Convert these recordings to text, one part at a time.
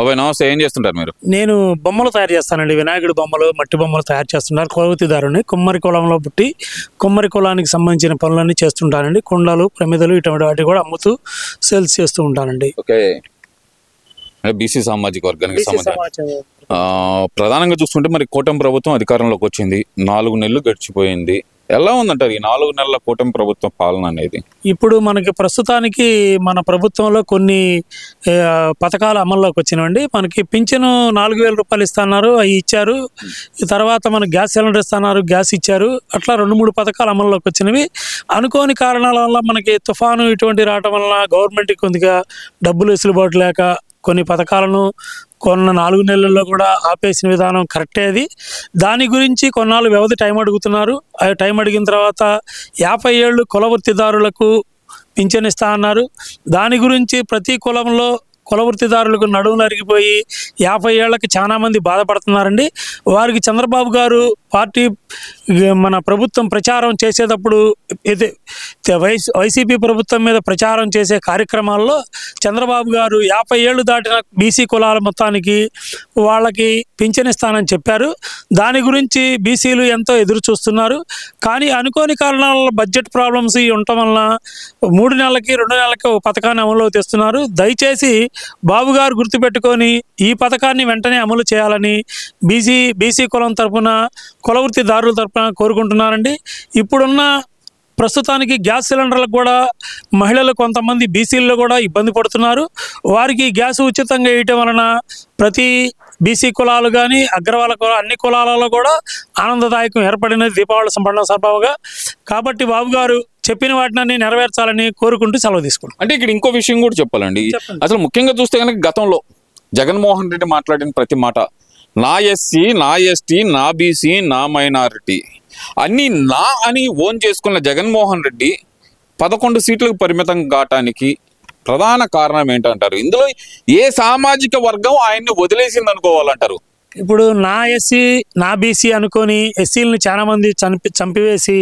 బాబాయ్ నమస్తే ఏం చేస్తుంటారు మీరు? నేను బొమ్మలు తయారు చేస్తానండి. వినాయకుడి బొమ్మలు మట్టి బొమ్మలు తయారు చేస్తున్నారు. కొలవతిదారుని కుమ్మరి కులంలో పుట్టి కుమ్మరి కులానికి సంబంధించిన పనులన్నీ చేస్తుంటానండి. కుండలు ప్రమిదలు ఇటువంటి వాటి కూడా అమ్ముతూ సేల్స్ చేస్తూ ఉంటానండి. ఓకే. బీసీ సామాజిక వర్గానికి సంబంధించి. ప్రధానంగా చూసుకుంటే మరి కూటమి ప్రభుత్వం అధికారంలోకి వచ్చింది. నాలుగు నెలలు గడిచిపోయింది. ఎలా ఉందంటారు ఈ నాలుగు నెలల కూటమి ప్రభుత్వం పాలన అనేది? ఇప్పుడు మనకి ప్రస్తుతానికి మన ప్రభుత్వంలో కొన్ని పథకాలు అమల్లోకి వచ్చినవండి. మనకి పింఛను నాలుగు వేల రూపాయలు ఇస్తున్నారు అవి ఇచ్చారు. ఈ తర్వాత మనకి గ్యాస్ సిలిండర్ ఇస్తున్నారు గ్యాస్ ఇచ్చారు. అట్లా రెండు మూడు పథకాలు అమల్లోకి వచ్చినవి. అనుకోని కారణాల వల్ల మనకి తుఫాను ఇటువంటి రావటం వలన గవర్నమెంట్కి కొద్దిగా డబ్బులు వెసులుబాటు లేక కొన్ని పథకాలను కొన్న నాలుగు నెలల్లో కూడా ఆపేసిన విధానం కరెక్టే అది. దాని గురించి కొన్నాళ్ళు వ్యవధి టైం అడుగుతున్నారు. ఆ టైం అడిగిన తర్వాత యాభై ఏళ్ళు కుల వృత్తిదారులకు పింఛన్ ఇస్తా అన్నారు. దాని గురించి ప్రతి కులంలో కుల వృత్తిదారులకు నడుములు అరిగిపోయి యాభై ఏళ్ళకి చాలామంది బాధపడుతున్నారండి. వారికి చంద్రబాబు గారు పార్టీ మన ప్రభుత్వం ప్రచారం చేసేటప్పుడు ఇది వైస్ వైసీపీ ప్రభుత్వం మీద ప్రచారం చేసే కార్యక్రమాల్లో చంద్రబాబు గారు యాభై ఏళ్ళు దాటిన బీసీ కులాల మొత్తానికి వాళ్ళకి పింఛన్ ఇస్తానని చెప్పారు. దాని గురించి బీసీలు ఎంతో ఎదురు చూస్తున్నారు. కానీ అనుకోని కారణాల బడ్జెట్ ప్రాబ్లమ్స్ ఉండటం వలన మూడు నెలలకి రెండు నెలలకి ఓ పథకాన్ని అమలు తెస్తున్నారు. దయచేసి బాబు గారు గుర్తుపెట్టుకొని ఈ పథకాన్ని వెంటనే అమలు చేయాలని బీసీ బీసీ కులం తరపున కుల వృత్తిదారుల తరపున కోరుకుంటున్నారండి. ఇప్పుడున్న ప్రస్తుతానికి గ్యాస్ సిలిండర్లకు కూడా మహిళలు కొంతమంది బీసీల్లో కూడా ఇబ్బంది పడుతున్నారు. వారికి గ్యాస్ ఉచితంగా వేయటం వలన ప్రతి బీసీ కులాలు కానీ అగ్రవాల కుల అన్ని కులాలలో కూడా ఆనందదాయకం ఏర్పడినది దీపావళి సంపన్న సభగా కాబట్టి బాబు గారు చెప్పిన వాటిని నెరవేర్చాలని కోరుకుంటూ సెలవు తీసుకుంటాం అంటే ఇక్కడ ఇంకో విషయం కూడా చెప్పాలండి. అసలు ముఖ్యంగా చూస్తే కనుక గతంలో జగన్మోహన్ రెడ్డి మాట్లాడిన ప్రతి మాట నా ఎస్సీ నా ఎస్టీ నా బీసీ నా మైనారిటీ. అన్నీ నా అని ఓన్ చేసుకున్న జగన్మోహన్ రెడ్డి పదకొండు సీట్లకు పరిమితం కావటానికి ప్రధాన కారణం ఏంటంటారు? ఇందులో ఏ సామాజిక వర్గం ఆయన్ని వదిలేసింది అనుకోవాలంటారు ఇప్పుడు నా ఎస్సీ నా బీసీ అనుకొని ఎస్సీలను చాలా మంది చంపి చంపివేసి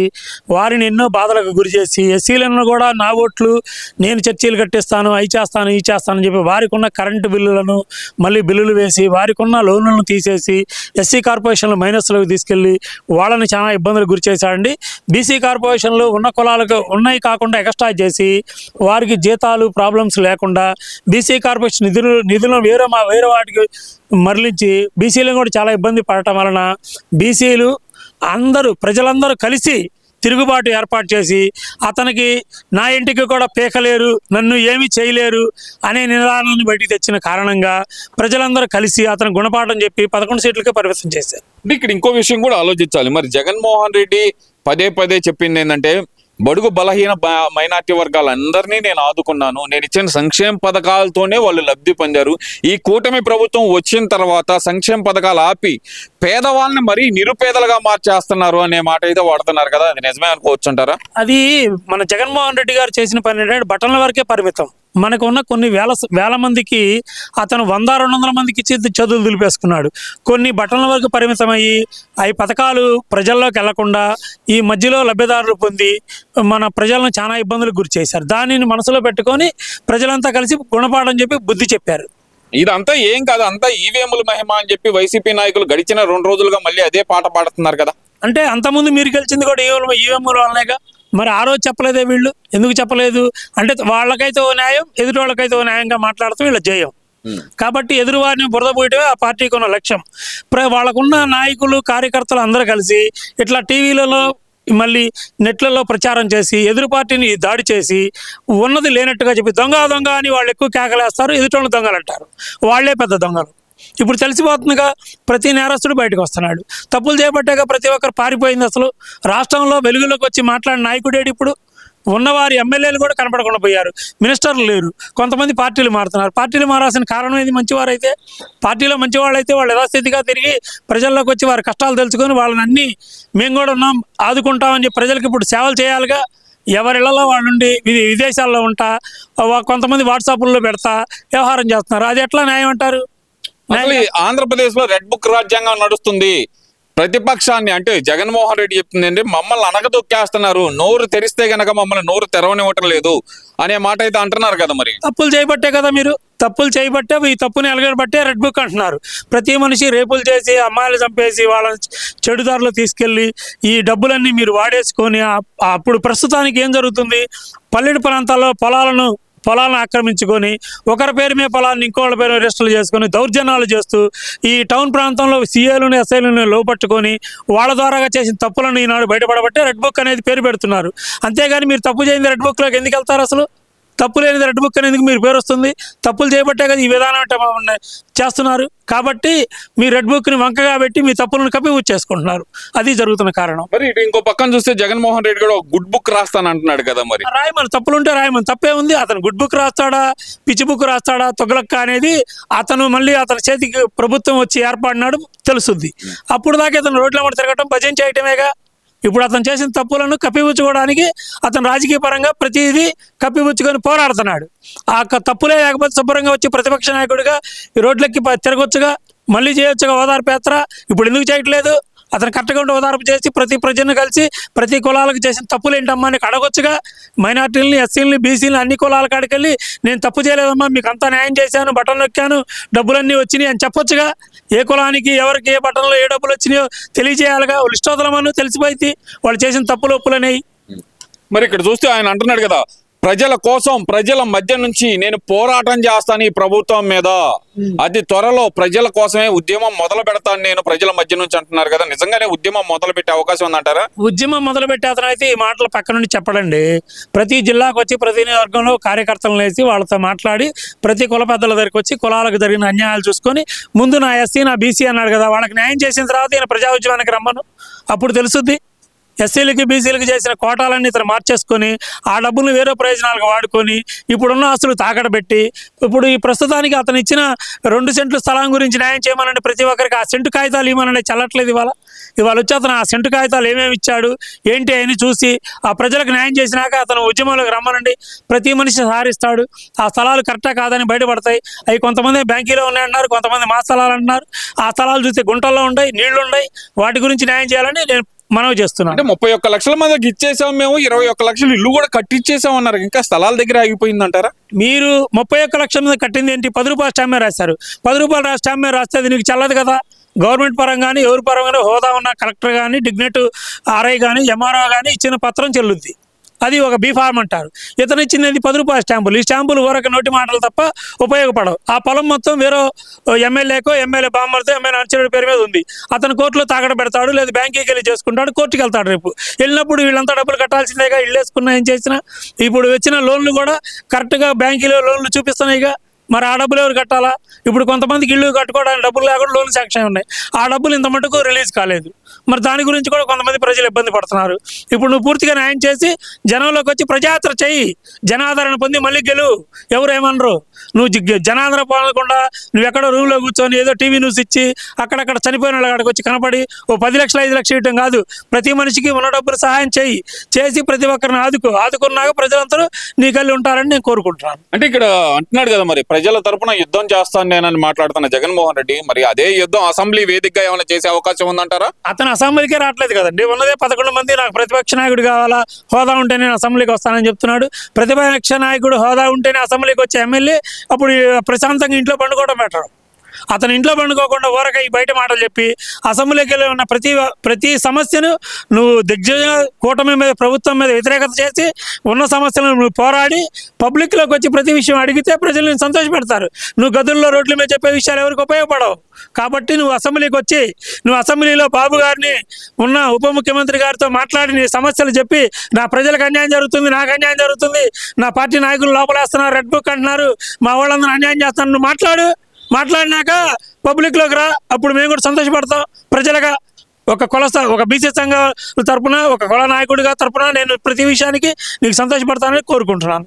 వారిని ఎన్నో బాధలకు గురి చేసి ఎస్సీలను కూడా నా ఓట్లు నేను చర్చీలు కట్టిస్తాను అవి చేస్తాను ఇవి చేస్తాను అని చెప్పి వారికి ఉన్న కరెంటు బిల్లులను మళ్ళీ బిల్లులు వేసి వారికి ఉన్న లోన్లను తీసేసి ఎస్సీ కార్పొరేషన్లు మైనస్లోకి తీసుకెళ్ళి వాళ్ళని చాలా ఇబ్బందులకు గురి చేశాడండి బీసీ కార్పొరేషన్లు ఉన్న కులాలకు ఉన్నాయి కాకుండా ఎక్స్ట్రా చేసి వారికి జీతాలు ప్రాబ్లమ్స్ లేకుండా బీసీ కార్పొరేషన్ నిధులు నిధులను వేరే మా వేరే వాటికి మరలించి బీసీలను కూడా చాలా ఇబ్బంది పడటం వలన బీసీలు అందరూ ప్రజలందరూ కలిసి తిరుగుబాటు ఏర్పాటు చేసి అతనికి నా ఇంటికి కూడా పీకలేరు నన్ను ఏమీ చేయలేరు అనే నిదానాన్ని బయటికి తెచ్చిన కారణంగా ప్రజలందరూ కలిసి అతను గుణపాఠం చెప్పి పదకొండు సీట్లకే పరిమితం చేశారు. ఇక్కడ ఇంకో విషయం కూడా ఆలోచించాలి. మరి జగన్మోహన్ రెడ్డి పదే పదే చెప్పింది ఏంటంటే బడుగు బలహీన బ- మైనార్టీ వర్గాలందరినీ నేను ఆదుకున్నాను. నేను ఇచ్చిన సంక్షేమ పథకాలతోనే వాళ్ళు లబ్ధి పొందారు. ఈ కూటమి ప్రభుత్వం వచ్చిన తర్వాత సంక్షేమ పథకాలు ఆపి పేదవాళ్ళని మరీ నిరుపేదలుగా మార్చేస్తున్నారు అనే మాట అయితే వాడుతున్నారు కదా. అది నిజమే అనుకోవచ్చు అంటారా అది మన జగన్మోహన్ రెడ్డి గారు చేసిన పని ఏంటంటే బటన్ల వరకే పరిమితం. మనకు ఉన్న కొన్ని వేల వేల మందికి అతను వంద రెండు వందల మందికి ఇచ్చి చదువులు దులిపేసుకున్నాడు. కొన్ని బటన్ల వరకు పరిమితమయ్యి అవి పథకాలు ప్రజల్లోకి వెళ్ళకుండా ఈ మధ్యలో లబ్ధిదారులు పొంది మన ప్రజలను చాలా ఇబ్బందులకు గురి చేశారు. దానిని మనసులో పెట్టుకొని ప్రజలంతా కలిసి గుణపాఠం చెప్పి బుద్ధి చెప్పారు. ఇదంతా ఏం కాదు అంతా ఈవీఎంల మహిమ అని చెప్పి వైసీపీ నాయకులు గడిచిన రెండు రోజులుగా మళ్ళీ అదే పాట పాడుతున్నారు కదా. అంటే అంతకుముందు మీరు గెలిచింది కూడా ఈవెం ఈవెంల వల్లనేగా మరి ఆ రోజు చెప్పలేదే వీళ్ళు? ఎందుకు చెప్పలేదు? అంటే వాళ్ళకైతే ఓ న్యాయం ఎదుటి వాళ్ళకైతే ఓ న్యాయంగా మాట్లాడతాం వీళ్ళ జయం. కాబట్టి ఎదురువారిని బురద పోయటమే ఆ పార్టీకి ఉన్న లక్ష్యం. వాళ్ళకున్న నాయకులు కార్యకర్తలు అందరూ కలిసి ఇట్లా టీవీలలో మళ్ళీ నెట్లలో ప్రచారం చేసి ఎదురు పార్టీని దాడి చేసి ఉన్నది లేనట్టుగా చెప్పి దొంగ దొంగ అని వాళ్ళు ఎక్కువ కేకలేస్తారు ఎదుటోళ్ళు దొంగలు అంటారు వాళ్ళే పెద్ద దొంగలు. ఇప్పుడు తెలిసిపోతుందిగా ప్రతి నేరస్తుడు బయటకు వస్తున్నాడు. తప్పులు చేపట్టాక ప్రతి ఒక్కరు పారిపోయింది అసలు. రాష్ట్రంలో వెలుగులోకి వచ్చి మాట్లాడిన నాయకుడేడు ఇప్పుడు? ఉన్నవారి ఎమ్మెల్యేలు కూడా కనపడకుండా పోయారు. మినిస్టర్లు లేరు. కొంతమంది పార్టీలు మారుతున్నారు. పార్టీలు మారాల్సిన కారణం ఏది? మంచివారైతే పార్టీలో మంచివాళ్ళైతే వాళ్ళు యథాస్థితిగా తిరిగి ప్రజల్లోకి వచ్చి వారి కష్టాలు తెలుసుకొని వాళ్ళని అన్ని మేము కూడా ఉన్నాం ఆదుకుంటామని చెప్పి ప్రజలకు ఇప్పుడు సేవలు చేయాలిగా. ఎవరిళ్ళలో వాళ్ళుండి విదేశాల్లో ఉంటా వా- కొంతమంది వాట్సాప్లో పెడతా వ్యవహారం చేస్తున్నారు. అది ఎట్లా న్యాయం అంటారు? అసలు ఆంధ్రప్రదేశ్లో రెడ్ బుక్ రాజ్యాంగం నడుస్తుంది. ప్రతిపక్షాన్ని అంటే జగన్మోహన్ రెడ్డి చెప్తుంది ఏంటి మమ్మల్ని అనగదొక్కేస్తున్నారు. నోరు తెరిస్తే గనక మమ్మల్ని నోరు తెరవనివ్వటం లేదు అనే మాట అయితే అంటున్నారు కదా మరి. తప్పులు చేయబట్టే కదా మీరు? తప్పులు చేయబట్టే ఈ తప్పుని ఎలగబట్టే రెడ్ బుక్ అంటున్నారు. ప్రతి మనిషి రేపులు చేసి అమ్మాయిలు చంపేసి వాళ్ళని చెడుదారులు తీసుకెళ్ళి ఈ డబ్బులన్నీ మీరు వాడేసుకొని అప్పుడు ప్రస్తుతానికి ఏం జరుగుతుంది? పల్లెడు ప్రాంతాల్లో పొలాలను పొలాలను ఆక్రమించుకొని ఒకరి పేరు మీద పొలాన్ని ఇంకోళ్ళ పేరు రిజిస్టర్లు చేసుకొని దౌర్జన్యాలు చేస్తూ ఈ టౌన్ ప్రాంతంలో సీఏలను ఎస్ఐలను లోపట్టుకొని వాళ్ళ ద్వారాగా చేసిన తప్పులను ఈనాడు బయటపడబట్టే రెడ్ బుక్ అనేది పేరు పెడుతున్నారు. అంతేగాని మీరు తప్పు చేయింది రెడ్ బుక్లోకి ఎందుకు వెళ్తారు అసలు? తప్పు రెడ్ బుక్ అనేది మీరు పేరు వస్తుంది. తప్పులు చేయబట్టే కదా ఈ విధానం చేస్తున్నారు. కాబట్టి మీ రెడ్ బుక్ని వంకగా పెట్టి మీ తప్పులను కప్పి చేసుకుంటున్నారు. అది జరుగుతున్న కారణం. మరి ఇటు ఇంకో పక్కన చూస్తే జగన్మోహన్ రెడ్డి కూడా గుడ్ బుక్ రాస్తాను అంటున్నాడు కదా మరి. రాయమని తప్పులుంటే రాయమని తప్పే ఉంది. అతను గుడ్ బుక్ రాస్తాడా? పిచ్చి బుక్ రాస్తాడా? తొగలక్క అనేది అతను మళ్ళీ అతని చేతికి ప్రభుత్వం వచ్చి ఏర్పడినాడు తెలుసుద్ది. అప్పుడు దాకా అతను రోడ్ల మీద తిరగటం భజన చేయటమేగా? ఇప్పుడు అతను చేసిన తప్పులను కప్పిపుచ్చుకోవడానికి అతను రాజకీయ పరంగా ప్రతిదీ కప్పిపుచ్చుకొని పోరాడుతున్నాడు. ఆ తప్పులే లేకపోతే శుభ్రంగా వచ్చి ప్రతిపక్ష నాయకుడిగా ఈ రోడ్లకి తిరగొచ్చుగా మళ్ళీ చేయొచ్చుగా ఓదార్పు ఇప్పుడు ఎందుకు చేయట్లేదు? అతను కరెక్ట్గా ఉండి ఓదార్పు చేసి ప్రతి ప్రజలను కలిసి ప్రతి కులాలకు చేసిన తప్పులు ఏంటమ్మా నీకు అడగొచ్చుగా. మైనార్టీలని ఎస్సీలని బీసీలని అన్ని కులాల కాడికెళ్ళి నేను తప్పు చేయలేదమ్మా మీకు అంతా న్యాయం చేశాను బటన్ నొక్కాను డబ్బులన్నీ వచ్చినాయి అని చెప్పొచ్చుగా. ఏ కులానికి ఎవరికి ఏ బటన్లో ఏ డబ్బులు వచ్చినాయో తెలియజేయాలిగా. వాళ్ళు ఇష్టోత్తరమని తెలిసిపోయింది వాళ్ళు చేసిన తప్పులు ఒప్పులు అనేవి మరి ఇక్కడ చూస్తే ఆయన అంటున్నాడు కదా ప్రజల కోసం ప్రజల మధ్య నుంచి నేను పోరాటం చేస్తాను ఈ ప్రభుత్వం మీద. అది త్వరలో ప్రజల కోసమే ఉద్యమం మొదలు పెడతాను నేను ప్రజల మధ్య నుంచి అంటున్నారు కదా. నిజంగానే ఉద్యమం మొదలు పెట్టే అవకాశం ఉందంటారా? ఉద్యమం మొదలుపెట్టే అతను అయితే ఈ మాటలు పక్క నుండి చెప్పడండి. ప్రతి జిల్లాకు వచ్చి ప్రతి వర్గంలో కార్యకర్తలను వేసి వాళ్ళతో మాట్లాడి ప్రతి కుల పెద్దల దగ్గరికి వచ్చి కులాలకు జరిగిన అన్యాయాలు చూసుకొని ముందు నా ఎస్సీ నా బీసీ అన్నాడు కదా వాళ్ళకి న్యాయం చేసిన తర్వాత ఈయన ప్రజా ఉద్యమానికి రమ్మను. అప్పుడు తెలుసుద్ది. ఎస్సీలకి బీసీలకి చేసిన కోటాలన్నీ ఇతను మార్చేసుకొని ఆ డబ్బులను వేరే ప్రయోజనాలకు వాడుకొని ఇప్పుడున్న ఆస్తులు తాకడబెట్టి ఇప్పుడు ఈ ప్రస్తుతానికి అతను ఇచ్చిన రెండు సెంట్లు స్థలం గురించి న్యాయం చేయమనండి ప్రతి ఒక్కరికి ఆ సెంటు కాగితాలు ఇవ్వమనండి చల్లట్లేదు ఇవాళ. ఇవాళ వచ్చి అతను ఆ సెంటు కాగితాలు ఏమేమి ఇచ్చాడు ఏంటి అని చూసి ఆ ప్రజలకు న్యాయం చేసినాక అతను ఉద్యమంలోకి రమ్మనండి. ప్రతి మనిషి సహరిస్తాడు ఆ స్థలాలు కరెక్టా కాదని బయటపడతాయి. అవి కొంతమంది బ్యాంకీలో ఉన్నాయన్నారు కొంతమంది మా స్థలాలు అంటున్నారు. ఆ స్థలాలు చూస్తే గుంటల్లో ఉన్నాయి నీళ్ళు ఉన్నాయి వాటి గురించి న్యాయం చేయాలని నేను మనవి చేస్తున్నాను అంటే ముప్పై ఒక్క లక్షల మందికి ఇచ్చేసాం మేము ఇరవై ఒక్క లక్షలు ఇల్లు కూడా కట్టించేసాం అన్నారు. ఇంకా స్థలాల దగ్గర ఆగిపోయిందంటారా? మీరు ముప్పై ఒక్క లక్షల మీద కట్టింది ఏంటి? పది రూపాయల స్టాంప్ మీద రాశారు. పది రూపాయల రా- స్టాంప్ మీద రాస్తే అది నీకు చల్లదు కదా. గవర్నమెంట్ పరంగానే ఎవరి పరంగానే హోదా ఉన్న కలెక్టర్ కానీ డిగ్నెట్ ఆర్ఐ కానీ ఎంఆర్ఓ కానీ ఇచ్చిన పత్రం చెల్లుద్ది. అది ఒక బీ ఫార్మ్ అంటారు. ఇతను ఇచ్చింది పది రూపాయల స్టాంపులు. ఈ స్టాంపులు ఊరక నోటి మాటలు తప్ప ఉపయోగపడవు. ఆ పొలం మొత్తం వేరే ఎమ్మెల్యేకో ఎమ్మెల్యే బామ్మర్తో ఎమ్మెల్యే నడిచిన పేరు మీద ఉంది. అతను కోర్టులో తాగడ పెడతాడు లేదా బ్యాంకుకి వెళ్ళి చేసుకుంటాడు కోర్టుకి వెళ్తాడు రేపు. వెళ్ళినప్పుడు వీళ్ళంతా డబ్బులు కట్టాల్సిందేగా ఇల్లు వేసుకున్నా ఏం చేసినా. ఇప్పుడు వచ్చిన లోన్లు కూడా కరెక్ట్గా బ్యాంకులో లోన్లు చూపిస్తున్నాయిగా మరి ఆ డబ్బులు ఎవరు కట్టాలా? ఇప్పుడు కొంతమందికి ఇల్లు కట్టుకోవడానికి డబ్బులు లేకుండా లోన్ శాంక్షన్ ఉన్నాయి. ఆ డబ్బులు ఇంత మటుకు రిలీజ్ కాలేదు. మరి దాని గురించి కూడా కొంతమంది ప్రజలు ఇబ్బంది పడుతున్నారు. ఇప్పుడు నువ్వు పూర్తిగా న్యాయం చేసి జనంలోకి వచ్చి ప్రజాయాత్ర చేయి. జనాదరణ పొంది మళ్ళీ గెలువు. ఎవరు ఏమనరు? నువ్వు జి- జనాదరణ పొందకుండా నువ్వు ఎక్కడో రూమ్లో కూర్చొని ఏదో టీవీ న్యూస్ ఇచ్చి అక్కడక్కడ చనిపోయిన వాళ్ళ కాడికి వచ్చి కనపడి ఓ పది లక్షలు ఐదు లక్షలు ఇవ్వటం కాదు. ప్రతి మనిషికి ఉన్న డబ్బులు సహాయం చేయి. చేసి ప్రతి ఒక్కరిని ఆదుకో. ఆదుకున్నాక ప్రజలందరూ నీ కలిసి ఉంటారని నేను కోరుకుంటున్నాను. అంటే ఇక్కడ అంటున్నాడు కదా మరి ప్రజల తరపున యుద్ధం చేస్తాను నేనని మాట్లాడుతున్న జగన్మోహన్ రెడ్డి మరి అదే యుద్ధం అసెంబ్లీ వేదికగా ఏమైనా చేసే అవకాశం ఉందంటారా? అతను అసెంబ్లీకే రావట్లేదు కదండి. ఉన్నదే పదకొండు మంది నాకు ప్రతిపక్ష నాయకుడు కావాలా? హోదా ఉంటే నేను అసెంబ్లీకి వస్తానని చెప్తున్నాడు. ప్రతిపక్ష నాయకుడు హోదా ఉంటేనే అసెంబ్లీకి వచ్చే ఎమ్మెల్యే అప్పుడు ప్రశాంతంగా ఇంట్లో పండుకోవడం బెటర్. అతను ఇంట్లో పండుకోకుండా ఊరక ఈ బయట మాటలు చెప్పి అసెంబ్లీకి వెళ్ళి ఉన్న ప్రతి ప్రతి సమస్యను నువ్వు దిగ్జయ కూటమి మీద ప్రభుత్వం మీద వ్యతిరేకత చేసి ఉన్న సమస్యలను నువ్వు పోరాడి పబ్లిక్లోకి వచ్చి ప్రతి విషయం అడిగితే ప్రజలను సంతోషపెడతారు. నువ్వు గదుల్లో రోడ్ల మీద చెప్పే విషయాలు ఎవరికి ఉపయోగపడవు. కాబట్టి నువ్వు అసెంబ్లీకి వచ్చి నువ్వు అసెంబ్లీలో బాబు గారిని ఉన్న ఉప ముఖ్యమంత్రి గారితో మాట్లాడి నీ సమస్యలు చెప్పి నా ప్రజలకు అన్యాయం జరుగుతుంది నాకు అన్యాయం జరుగుతుంది నా పార్టీ నాయకులు లోపలేస్తున్నారు రెడ్ బుక్ అంటున్నారు మా వాళ్ళందరూ అన్యాయం చేస్తున్నారు నువ్వు మాట్లాడు. మాట్లాడినాక పబ్లిక్లోకి రా అప్పుడు మేము కూడా సంతోషపడతాం. ప్రజలుగా ఒక కులస ఒక బీసీ సంఘం తరపున ఒక కుల నాయకుడిగా తరపున నేను ప్రతి విషయానికి నీకు సంతోషపడతానని కోరుకుంటున్నాను.